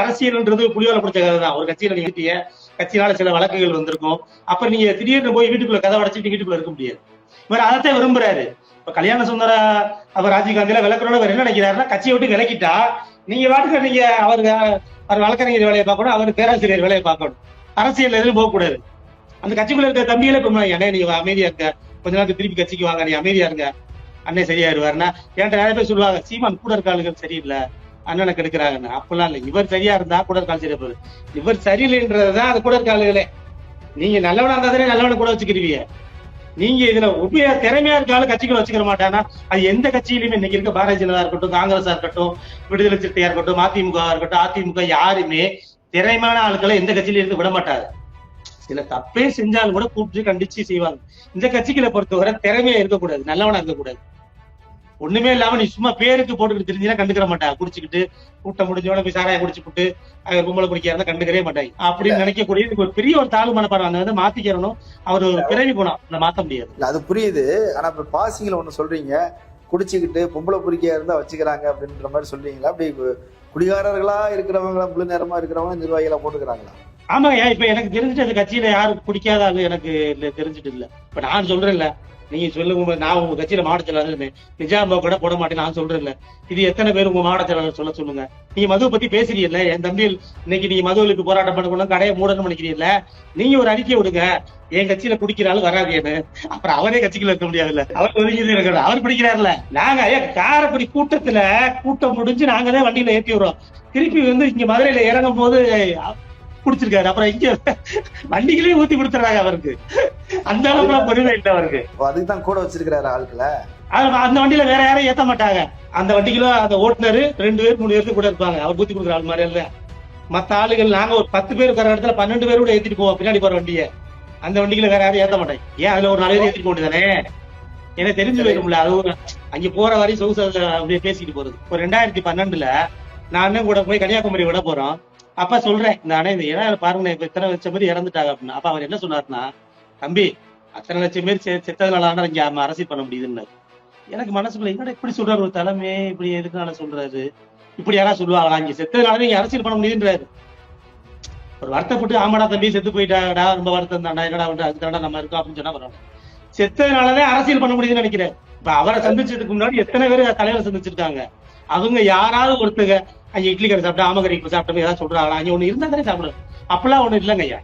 அரசியல்ன்றது புளியோல பிடிச்ச கதை தான். ஒரு கட்சியில நீங்க இருக்கீங்க, கட்சியினால சில வழக்குகள் வந்திருக்கும். அப்ப நீங்க திடீர்னு போய் வீட்டுக்குள்ள கதை அடைச்சிட்டு வீட்டுக்குள்ள இருக்க முடியாது. இவர் அதைத்தான் விரும்புறாரு. இப்ப கல்யாண சுந்தர அவர் ராஜீவ்காந்தியில விளக்குறோட அவர் என்ன நினைக்கிறாருன்னா கட்சியை விட்டு விலக்கிட்டா நீங்க வாட்டுக்க நீங்க அவர் அவர் வழக்கறிஞர் வேலையை பார்க்கணும் அவர் பேராசிரியர் வேலையை பார்க்கணும். அரசியல் எதுவும் போகக்கூடாது. அந்த கட்சிக்குள்ள இருக்க தம்பியில இப்ப என்ன நீங்க அமைதியா இருக்க கொஞ்ச நேரத்துக்கு திருப்பி கட்சிக்கு வாங்க நீ அமைதியா இருங்க. அண்ணே சரியாயிருவாருன்னா என்கிட்ட நிறைய பேர் சொல்லுவாங்க சீமான் கூட இருக்க ஆளுகள் சரியில்லை. அண்ணனை கெடுக்கிறாங்கன்னு. அப்பெல்லாம் இல்லை. இவர் சரியா இருந்தா கூட சரியா போகுது இவர் சரியில்லைன்றதுதான் அது கூட நீங்க நல்லவனா இருந்தா தானே நல்லவனை கூட வச்சுக்கிறீங்க நீங்க இதுல உண்மையா திறமையா இருக்காலும் கட்சிகளை வச்சுக்கிற மாட்டானா? அது எந்த கட்சியிலுமே இன்னைக்கு இருக்க பாரதிய ஜனதா இருக்கட்டும் காங்கிரஸா இருக்கட்டும் விடுதலை சிறுத்தையா இருக்கட்டும் அதிமுக இருக்கட்டும் அதிமுக யாருமே திறமையான ஆட்களை எந்த கட்சியில இருந்து விட மாட்டாரு சில தப்பே செஞ்சாலும் கூட கூப்பிட்டு கண்டிச்சு செய்வாங்க. இந்த கட்சிகளை பொறுத்தவரை திறமையா இருக்கக்கூடாது நல்லவனா இருக்கக்கூடாது. ஒண்ணுமே இல்லாம நீ சும்மா பேருக்கு போட்டுக்கிட்டு தெரிஞ்சுனா கண்டுக்கிற மாட்டா. குடிச்சுக்கிட்டு கூட்டம் முடிஞ்சோட போய் சாராய குடிச்சு விட்டு அவர் கும்பல குடிக்கிறதா கண்டுக்கவே மாட்டாங்க அப்படின்னு நினைக்கக்கூடிய ஒரு பெரிய ஒரு தாழ்வு மனப்பாடம் அந்த வந்து மாத்திக்கிறணும். அவர் பிறவி குணம் அதை மாத்த முடியாது. இல்ல அது புரியுது. ஆனா இப்ப பாசிங்கள ஒண்ணு சொல்றீங்க. குடிச்சுக்கிட்டு பொம்பளை பொறுக்கியா இருந்தா வச்சுக்கிறாங்க அப்படின்ற மாதிரி சொல்றீங்களா? அப்படி குடிகாரர்களா இருக்கிறவங்களா முழு நேரமா இருக்கிறவங்க நிர்வாகிகளா போட்டுக்கிறாங்களா? ஆமாங்க இப்ப எனக்கு தெரிஞ்சுட்டு அந்த கட்சியில யாரும் பிடிக்காத ஆளு எனக்கு தெரிஞ்சுட்டு இல்ல. இப்ப நான் சொல்றேன்ல நீங்க சொல்லுங்க நான் உங்க கட்சியில மாவட்ட செயலாளர் நிஜாமா கூட போட மாட்டேன் நான் சொல்றேன்ல. இது எத்தனை பேர் உங்க மாவட்ட செயலாளர் சொல்ல சொல்லுங்க? நீங்க மதுவை பத்தி பேசுறீங்கல்ல என் தம்பியில் இன்னைக்கு நீங்க மதுவிலுக்கு போராட்டம் பண்ண கடையை மூடணும்னு நினைக்கிறீங்கல்ல நீங்க ஒரு அறிக்கை விடுங்க. என் கட்சியில குடிக்கிறாலும் வராதேன்னு அப்புறம் அவரே கட்சிக்குள்ள இருக்க முடியாதுல்ல. அவர் ஒதுங்கி இருக்கணும் அவர் பிடிக்கிறாருல நாங்க ஏன் காரைக்குடி கூட்டத்துல கூட்டம் முடிஞ்சு நாங்க தான் வண்டியில ஏற்றி விடுறோம். திருப்பி வந்து இங்க மதுரையில இறங்கும் போது குடிச்சிருக்காரு. அப்புறம் இங்க வண்டிகளே ஊத்தி கொடுத்துறாங்க அவருக்கு. அந்த அளவுக்கு பொறுமை இல்லை அவருக்கு. அதுக்கு தான் கூட வச்சிருக்கிறாரு அது- அந்த வண்டியில வேற யாரும் ஏத்த மாட்டாங்க. அந்த வண்டிக்குள்ள அந்த ஓட்டுநர் ரெண்டு பேர் மூணு பேருக்கு கூட இருப்பாங்க. அவர் ஊத்தி கொடுக்குற ஆள் மாதிரி இல்ல. மத்த ஆளுகள் நாங்க ஒரு பத்து பேர் இருக்கிற இடத்துல பன்னெண்டு பேர் கூட ஏத்திட்டு போவோம். பின்னாடி போற வண்டியை. அந்த வண்டிக்குள்ள வேற யாரும் ஏத்த மாட்டாங்க. ஏன் அதுல ஒரு நாலு பேர் ஏத்திட்டு போட்டுதானே எனக்கு தெரிஞ்சு போயிரும்ல அது ஒரு அங்க போற வரையும் சொகுசு அப்படியே பேசிட்டு போறது. ஒரு ரெண்டாயிரத்தி பன்னெண்டுல நான் அண்ணன் கூட போய் கன்னியாகுமரி விட போறோம். அப்ப சொல்றேன் இந்த அண்ணன் இந்த இடம் பாருங்க இப்ப இத்தனை லட்சம் பேர் இறந்துட்டாங்க அப்படின்னு. அப்ப அவர் என்ன சொன்னாருன்னா தம்பி அத்தனை லட்சம் பேர் செ- செத்ததுனால இங்க நம்ம அரசியல் பண்ண முடியுதுன்னு. எனக்கு மனசுக்குள்ள என்னடா இப்படி சொல்றாரு? ஒரு தலைமை இப்படி எதுக்குனால சொல்றாரு? இப்படி யாராவது சொல்லுவாங்களா? இங்க செத்ததுனால நீங்க அரசியல் பண்ண முடியுதுன்றாரு. ஒரு வருத்தப்பட்டு ஆமாடா தம்பி செத்து போயிட்டாடா ரொம்ப வருத்தம் தான்டா என்னடா வந்து அதுக்கு நம்ம இருக்கோம் அப்படின்னு சொன்னா பரவாயில்ல. செத்ததுனாலதான் அரசியல் பண்ண முடியுதுன்னு நினைக்கிறேன். இப்ப அவரை சந்திச்சதுக்கு முன்னாடி எத்தனை பேர் தலைவர் சந்திச்சிருக்காங்க? அவங்க யாராவது ஒருத்தங்க அங்க இட்லி கடை சாப்பிட்டா ஆமகரி சாப்பிட்டோம் ஏதாவது சொல்றாங்களா? அங்க ஒண்ணு இருந்தா தானே சாப்பிடுறது அப்பெல்லாம் ஒண்ணு இல்லைங்க ஐயா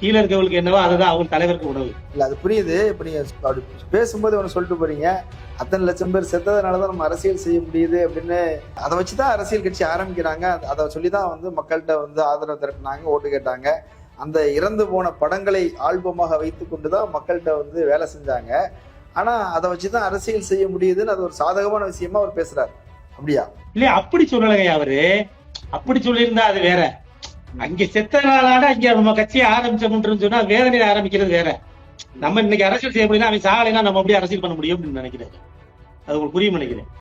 கீழே இருக்கவங்களுக்கு என்னவோ அதுதான் அவங்க தலைவருக்கு உணவு. இல்ல அது புரியுது. இப்ப நீங்க அப்படி பேசும்போது ஒண்ணு சொல்லிட்டு போறீங்க. அத்தனை லட்சம் பேர் செத்ததுனாலதான் நம்ம அரசியல் செய்ய முடியுது அப்படின்னு. அதை வச்சுதான் அரசியல் கட்சி ஆரம்பிக்கிறாங்க. அத- அதை சொல்லிதான் வந்து மக்கள்கிட்ட வந்து ஆதரவு திரட்டினாங்க ஓட்டு கேட்டாங்க. அந்த இறந்து போன படங்களை ஆல்பமாக வைத்து கொண்டுதான் மக்கள்கிட்ட வந்து வேலை செஞ்சாங்க. ஆனா அதை வச்சுதான் அரசியல் செய்ய முடியுதுன்னு அது ஒரு சாதகமான விஷயமா அவர் பேசுறாரு. அப்படியா? இல்லையா அப்படி சொல்லலைங்க அவரு. அப்படி சொல்லியிருந்தா அது வேற. அங்க செத்தனாலாட அங்க நம்ம கட்சியை ஆரம்பிச்சோம்னு சொன்னா வேதனையில ஆரம்பிக்கிறது வேற. நம்ம இன்னைக்கு அரசியல் செய்ய முடியும் அவன் சாகலைன்னா நம்ம அப்படியே அரசியல் பண்ண முடியும் அப்படின்னு நினைக்கிறாரு. அது உங்களுக்கு புரியும் நினைக்கிறேன்.